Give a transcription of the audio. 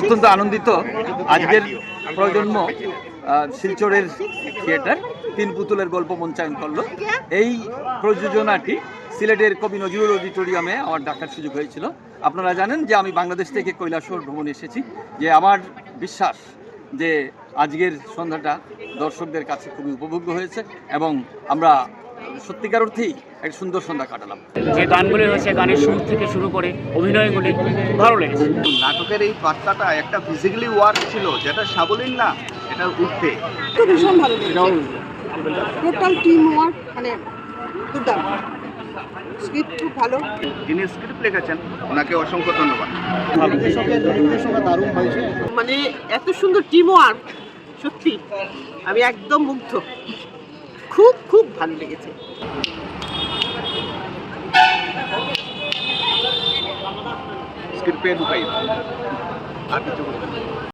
অত্যন্ত আনন্দিত। আজকের প্রজন্ম শিলচরের থিয়েটার, তিন পুতুলের গল্প মঞ্চায়ন করল। এই প্রযোজনাটি সিলেটের কবি নজরুল অডিটোরিয়ামে আমার ডাকার সুযোগ হয়েছিল। আপনারা জানেন যে আমি বাংলাদেশ থেকে কৈলাসহর ভ্রমণে এসেছি, যে আমার বিশ্বাস যে আজকের সন্ধ্যাটা দর্শকদের কাছে খুবই উপভোগ্য হয়েছে এবং আমরা সত্যিকার অর্থেই এক সুন্দর সন্ধ্যা কাটালাম। যে গানগুলি হয়েছে গানের সুর থেকে শুরু করে অভিনয়গুলি ভালো লেগেছে। নাটকের এই বার্তাটা একটা ফিজিক্যালি ওয়ার্ক ছিল যেটা সাবলীন না এটা উঠবে। তো ভীষণ ভালো লেগেছে। টোটাল টিম ওয়ার্ক মানে দুর্দান্ত। স্ক্রিপ্ট খুব ভালো। যিনি স্ক্রিপ্ট লিখেছেন ওনাকে অসংখ্য ধন্যবাদ। মানে এত সুন্দর টিম ওয়ার্ক সত্যি আমি একদম মুগ্ধ। খুব খুব ভালো লেগেছে আর কিছু।